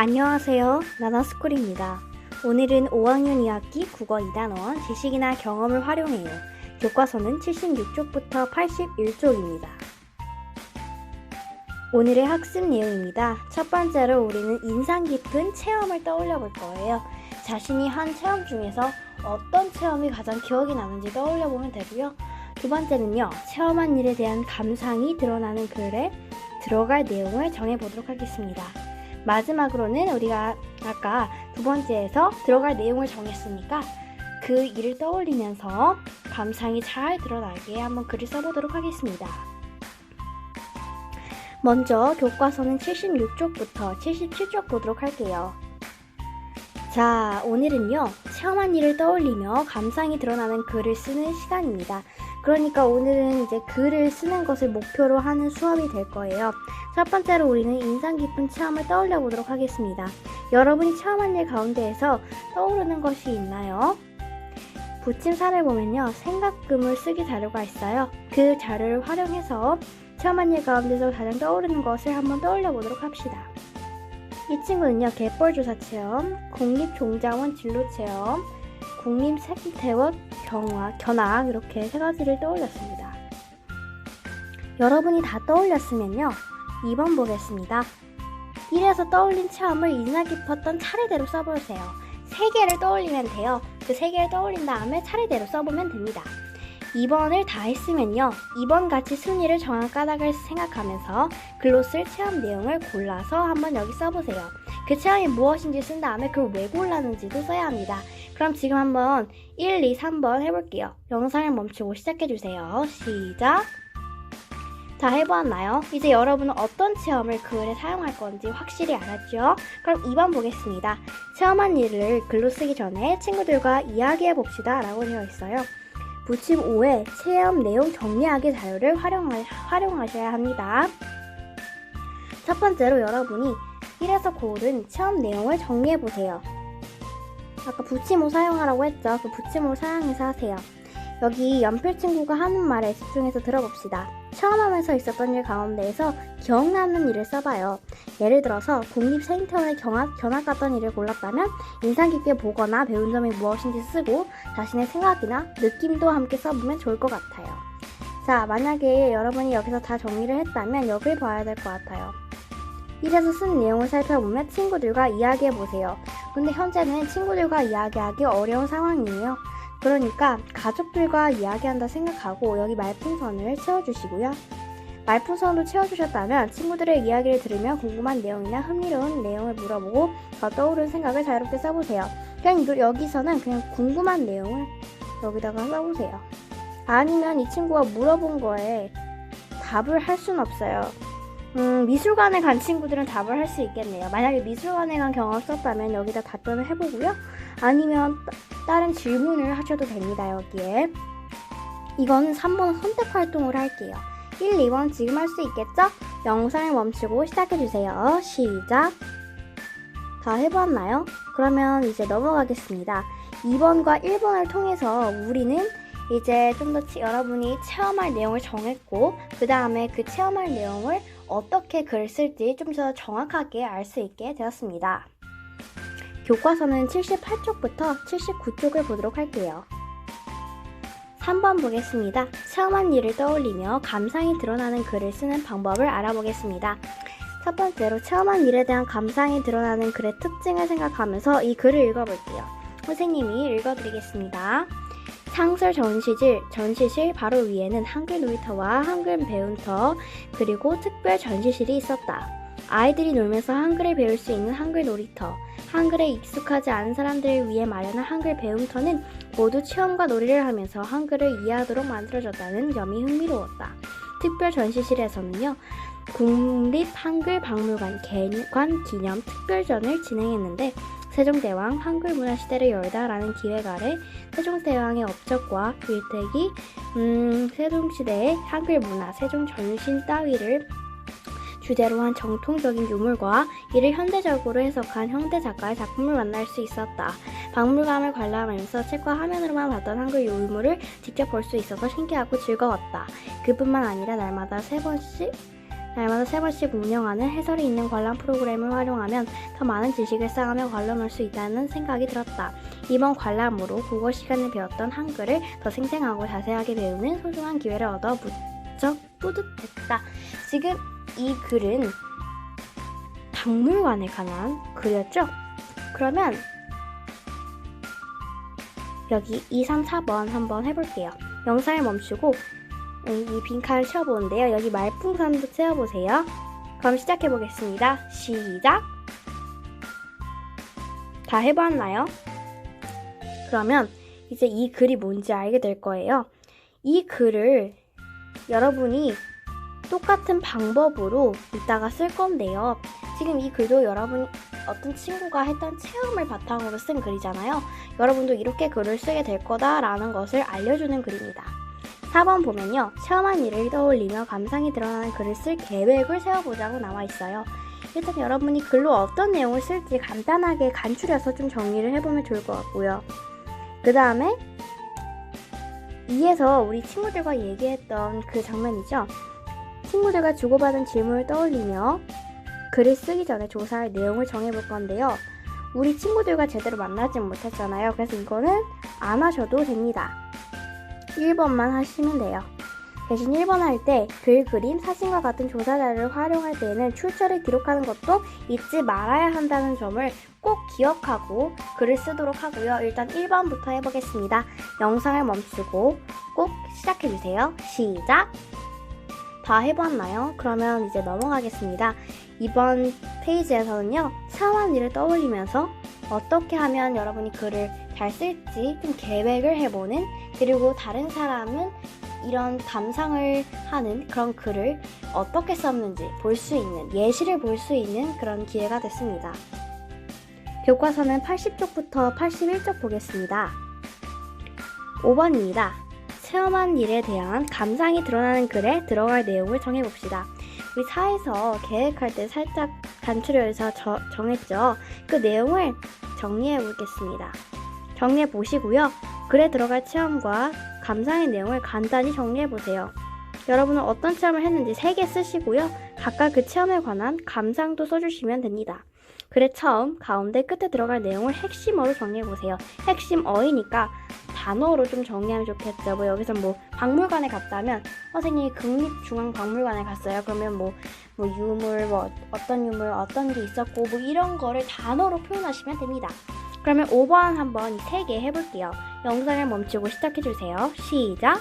안녕하세요. 나나스쿨입니다. 오늘은 5학년 2학기 국어 2단원 지식이나 경험을 활용해요. 교과서는 76쪽부터 81쪽입니다. 오늘의 학습 내용입니다. 첫 번째로 우리는 인상 깊은 체험을 떠올려 볼 거예요. 자신이 한 체험 중에서 어떤 체험이 가장 기억이 나는지 떠올려 보면 되고요. 두 번째는요, 체험한 일에 대한 감상이 드러나는 글에 들어갈 내용을 정해 보도록 하겠습니다. 마지막으로는 우리가 아까 두 번째에서 들어갈 내용을 정했으니까 그 일을 떠올리면서 감상이 잘 드러나게 한번 글을 써보도록 하겠습니다. 먼저 교과서는 76쪽부터 77쪽 보도록 할게요. 자, 오늘은요, 체험한 일을 떠올리며 감상이 드러나는 글을 쓰는 시간입니다. 그러니까 오늘은 이제 글을 쓰는 것을 목표로 하는 수업이 될 거예요. 첫 번째로 우리는 인상 깊은 체험을 떠올려 보도록 하겠습니다. 여러분이 체험한 일 가운데에서 떠오르는 것이 있나요? 붙임사를 보면요, 생각금을 쓰기 자료가 있어요. 그 자료를 활용해서 체험한 일 가운데서 가장 떠오르는 것을 한번 떠올려 보도록 합시다. 이 친구는요, 갯벌 조사 체험, 국립 종자원 진로 체험, 국립생태원 경화, 견학 이렇게 세 가지를 떠올렸습니다. 여러분이 다 떠올렸으면요, 2번 보겠습니다. 1에서 떠올린 체험을 인상 깊었던 차례대로 써보세요. 3개를 떠올리면 돼요. 그 3개를 떠올린 다음에 차례대로 써보면 됩니다. 2번을 다 했으면요. 2번 같이 순위를 정한 까닭을 생각하면서 글로 쓸 체험 내용을 골라서 한번 여기 써보세요. 그 체험이 무엇인지 쓴 다음에 그걸 왜 골랐는지도 써야 합니다. 그럼 지금 한번 1, 2, 3번 해볼게요. 영상을 멈추고 시작해주세요. 시작! 자, 해보았나요? 이제 여러분은 어떤 체험을 글에 사용할 건지 확실히 알았죠? 그럼 2번 보겠습니다. 체험한 일을 글로 쓰기 전에 친구들과 이야기해 봅시다 라고 되어 있어요. 부침 5에 체험 내용 정리하기 자료를 활용하, 활용하셔야 합니다. 첫 번째로 여러분이 1에서 고른 체험 내용을 정리해 보세요. 아까 부침호 사용하라고 했죠? 그 부침호 사용해서 하세요. 여기 연필 친구가 하는 말에 집중해서 들어봅시다. 처음 하면서 있었던 일 가운데에서 기억나는 일을 써봐요. 예를 들어서 국립생태원에 견학, 견학 갔던 일을 골랐다면 인상 깊게 보거나 배운 점이 무엇인지 쓰고 자신의 생각이나 느낌도 함께 써보면 좋을 것 같아요. 자, 만약에 여러분이 여기서 다 정리를 했다면 여길 봐야 될 것 같아요. 1에서 쓴 내용을 살펴보면 친구들과 이야기해보세요. 근데 현재는 친구들과 이야기하기 어려운 상황이에요. 그러니까 가족들과 이야기한다 생각하고 여기 말풍선을 채워주시고요. 말풍선으로 채워주셨다면 친구들의 이야기를 들으며 궁금한 내용이나 흥미로운 내용을 물어보고 더 떠오르는 생각을 자유롭게 써보세요. 그냥 여기서는 그냥 궁금한 내용을 여기다가 써보세요. 아니면 이 친구가 물어본 거에 답을 할 수는 없어요. 음, 미술관에 간 친구들은 답을 할 수 있겠네요. 만약에 미술관에 간 경험 썼다면 여기다 답변을 해보고요. 아니면 다른 질문을 하셔도 됩니다, 여기에. 이거는 3번 선택 활동을 할게요. 1, 2번 지금 할 수 있겠죠? 영상을 멈추고 시작해주세요. 시작! 다 해보았나요? 그러면 이제 넘어가겠습니다. 2번과 1번을 통해서 우리는 이제 좀 더 여러분이 체험할 내용을 정했고, 그 다음에 그 체험할 내용을 어떻게 글 쓸지 좀 더 정확하게 알 수 있게 되었습니다. 교과서는 78쪽부터 79쪽을 보도록 할게요. 3번 보겠습니다. 체험한 일을 떠올리며 감상이 드러나는 글을 쓰는 방법을 알아보겠습니다. 첫 번째로 체험한 일에 대한 감상이 드러나는 글의 특징을 생각하면서 이 글을 읽어볼게요. 선생님이 읽어드리겠습니다. 상설 전시실, 전시실 바로 위에는 한글 놀이터와 한글 배움터 그리고 특별 전시실이 있었다. 아이들이 놀면서 한글을 배울 수 있는 한글 놀이터, 한글에 익숙하지 않은 사람들을 위해 마련한 한글 배움터는 모두 체험과 놀이를 하면서 한글을 이해하도록 만들어졌다는 점이 흥미로웠다. 특별 전시실에서는요, 국립한글박물관 개관 기념 특별전을 진행했는데 세종대왕 한글문화시대를 열다라는 기획 아래 세종대왕의 업적과 일택이 음, 세종시대의 한글문화, 세종전신 따위를 주제로 한 정통적인 유물과 이를 현대적으로 해석한 현대 작가의 작품을 만날 수 있었다. 박물관을 관람하면서 책과 화면으로만 봤던 한글 유물을 직접 볼 수 있어서 신기하고 즐거웠다. 그뿐만 아니라 날마다 세 번씩 날마다 세 번씩 운영하는 해설이 있는 관람 프로그램을 활용하면 더 많은 지식을 쌓으며 관람할 수 있다는 생각이 들었다. 이번 관람으로 국어 시간에 배웠던 한글을 더 생생하고 자세하게 배우는 소중한 기회를 얻어 무척 뿌듯했다. 지금 이 글은 박물관에 관한 글이었죠? 그러면 여기 2, 3, 4번 한번 해볼게요. 영상을 멈추고 음, 이 빈칸을 채워보는데요. 여기 말풍선도 채워보세요. 그럼 시작해보겠습니다. 시작! 다 해봤나요? 그러면 이제 이 글이 뭔지 알게 될 거예요. 이 글을 여러분이 똑같은 방법으로 이따가 쓸 건데요. 지금 이 글도 여러분이 어떤 친구가 했던 체험을 바탕으로 쓴 글이잖아요. 여러분도 이렇게 글을 쓰게 될 거다라는 것을 알려주는 글입니다. 4번 보면요. 체험한 일을 떠올리며 감상이 드러나는 글을 쓸 계획을 세워보자고 나와 있어요. 일단 여러분이 글로 어떤 내용을 쓸지 간단하게 간추려서 좀 정리를 해보면 좋을 것 같고요. 그 다음에 2에서 우리 친구들과 얘기했던 그 장면이죠. 친구들과 주고받은 질문을 떠올리며 글을 쓰기 전에 조사할 내용을 정해볼 건데요. 우리 친구들과 제대로 만나지 못했잖아요. 그래서 이거는 안 하셔도 됩니다. 1번만 하시면 돼요. 대신 1번 할 때 글, 그림, 사진과 같은 조사 자료를 활용할 때에는 출처를 기록하는 것도 잊지 말아야 한다는 점을 꼭 기억하고 글을 쓰도록 하고요. 일단 1번부터 해보겠습니다. 영상을 멈추고 꼭 시작해주세요. 시작! 다 해봤나요? 그러면 이제 넘어가겠습니다. 이번 페이지에서는요, 차원 일을 떠올리면서 어떻게 하면 여러분이 글을 잘 쓸지 좀 계획을 해보는 그리고 다른 사람은 이런 감상을 하는 그런 글을 어떻게 썼는지 볼 수 있는 예시를 볼 수 있는 그런 기회가 됐습니다. 교과서는 80쪽부터 81쪽 보겠습니다. 5번입니다. 체험한 일에 대한 감상이 드러나는 글에 들어갈 내용을 정해봅시다. 우리 사에서 계획할 때 살짝 간추려서 저, 정했죠. 그 내용을 정리해 보겠습니다. 정리해 보시고요. 글에 들어갈 체험과 감상의 내용을 간단히 정리해 보세요. 여러분은 어떤 체험을 했는지 3개 쓰시고요. 각각 그 체험에 관한 감상도 써주시면 됩니다. 글의 처음, 가운데, 끝에 들어갈 내용을 핵심어로 정리해 보세요. 핵심 어이니까 단어로 좀 정리하면 좋겠죠. 뭐 여기서 뭐 박물관에 갔다면 선생님이 국립중앙박물관에 갔어요. 그러면 뭐, 뭐 유물, 뭐 어떤 유물, 어떤 게 있었고 뭐 이런 거를 단어로 표현하시면 됩니다. 그러면 5번 한번 이세개 해볼게요. 영상을 멈추고 시작해주세요. 시작!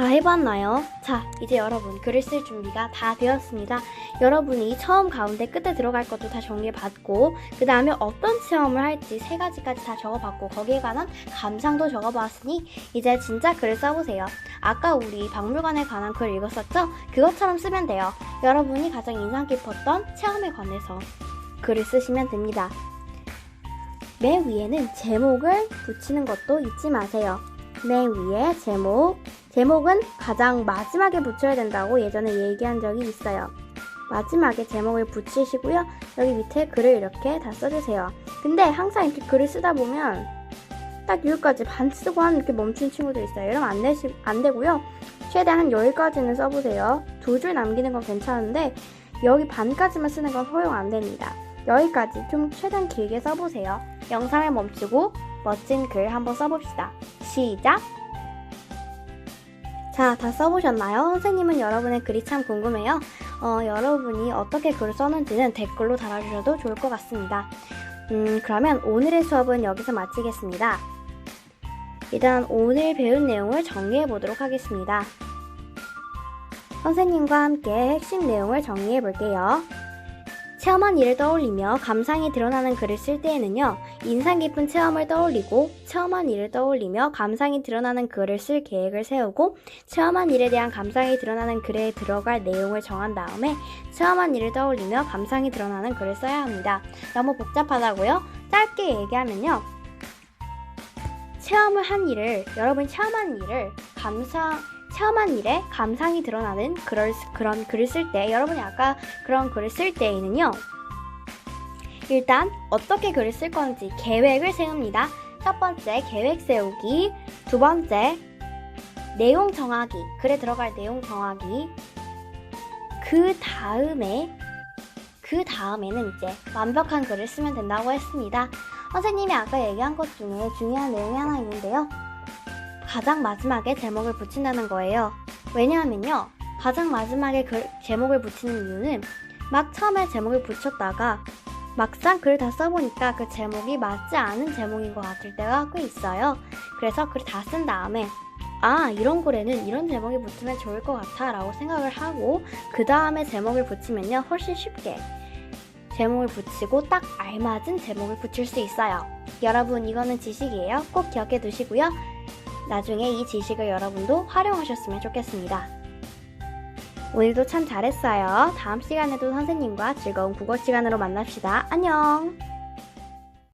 다 해봤나요? 자, 이제 여러분 글을 쓸 준비가 다 되었습니다. 여러분이 처음 가운데 끝에 들어갈 것도 다 정리해봤고 그 다음에 어떤 체험을 할지 세 가지까지 다 적어봤고 거기에 관한 감상도 적어봤으니 이제 진짜 글을 써보세요. 아까 우리 박물관에 관한 글 읽었었죠? 그것처럼 쓰면 돼요. 여러분이 가장 인상 깊었던 체험에 관해서 글을 쓰시면 됩니다. 맨 위에는 제목을 붙이는 것도 잊지 마세요. 맨 위에 제목. 제목은 가장 마지막에 붙여야 된다고 예전에 얘기한 적이 있어요. 마지막에 제목을 붙이시고요. 여기 밑에 글을 이렇게 다 써주세요. 근데 항상 이렇게 글을 쓰다 보면 딱 여기까지 반 쓰고 한 이렇게 멈춘 친구도 있어요. 이러면 안, 되시, 안 되고요. 최대한 여기까지는 써보세요. 두 줄 남기는 건 괜찮은데 여기 반까지만 쓰는 건 허용 안 됩니다. 여기까지 좀 최대한 길게 써보세요. 영상을 멈추고 멋진 글 한번 써봅시다. 시작! 자, 다 써보셨나요? 선생님은 여러분의 글이 참 궁금해요. 어, 여러분이 어떻게 글을 썼는지는 댓글로 달아주셔도 좋을 것 같습니다. 음, 그러면 오늘의 수업은 여기서 마치겠습니다. 일단 오늘 배운 내용을 정리해 보도록 하겠습니다. 선생님과 함께 핵심 내용을 정리해 볼게요. 체험한 일을 떠올리며 감상이 드러나는 글을 쓸 때에는요, 인상 깊은 체험을 떠올리고, 체험한 일을 떠올리며 감상이 드러나는 글을 쓸 계획을 세우고, 체험한 일에 대한 감상이 드러나는 글에 들어갈 내용을 정한 다음에, 체험한 일을 떠올리며 감상이 드러나는 글을 써야 합니다. 너무 복잡하다고요? 짧게 얘기하면요, 체험을 한 일을, 여러분이 체험한 일을 감상, 체험한 일에 감상이 드러나는 그럴, 그런 글을 쓸 때, 여러분이 아까 그런 글을 쓸 때에는요, 일단 어떻게 글을 쓸 건지 계획을 세웁니다. 첫 번째, 계획 세우기. 두 번째, 내용 정하기. 글에 들어갈 내용 정하기. 그 다음에 그 다음에는 이제 완벽한 글을 쓰면 된다고 했습니다. 선생님이 아까 얘기한 것 중에 중요한 내용이 하나 있는데요. 가장 마지막에 제목을 붙인다는 거예요. 왜냐하면요. 가장 마지막에 글, 제목을 붙이는 이유는 막 처음에 제목을 붙였다가 막상 글을 다 써보니까 그 제목이 맞지 않은 제목인 것 같을 때가 꽤 있어요. 그래서 글을 다쓴 다음에 아, 이런 글에는 이런 제목이 붙으면 좋을 것 같아 라고 생각을 하고 그 다음에 제목을 붙이면요. 훨씬 쉽게 제목을 붙이고 딱 알맞은 제목을 붙일 수 있어요. 여러분, 이거는 지식이에요. 꼭 기억해 두시고요. 나중에 이 지식을 여러분도 활용하셨으면 좋겠습니다. 오늘도 참 잘했어요. 다음 시간에도 선생님과 즐거운 국어 시간으로 만납시다. 안녕!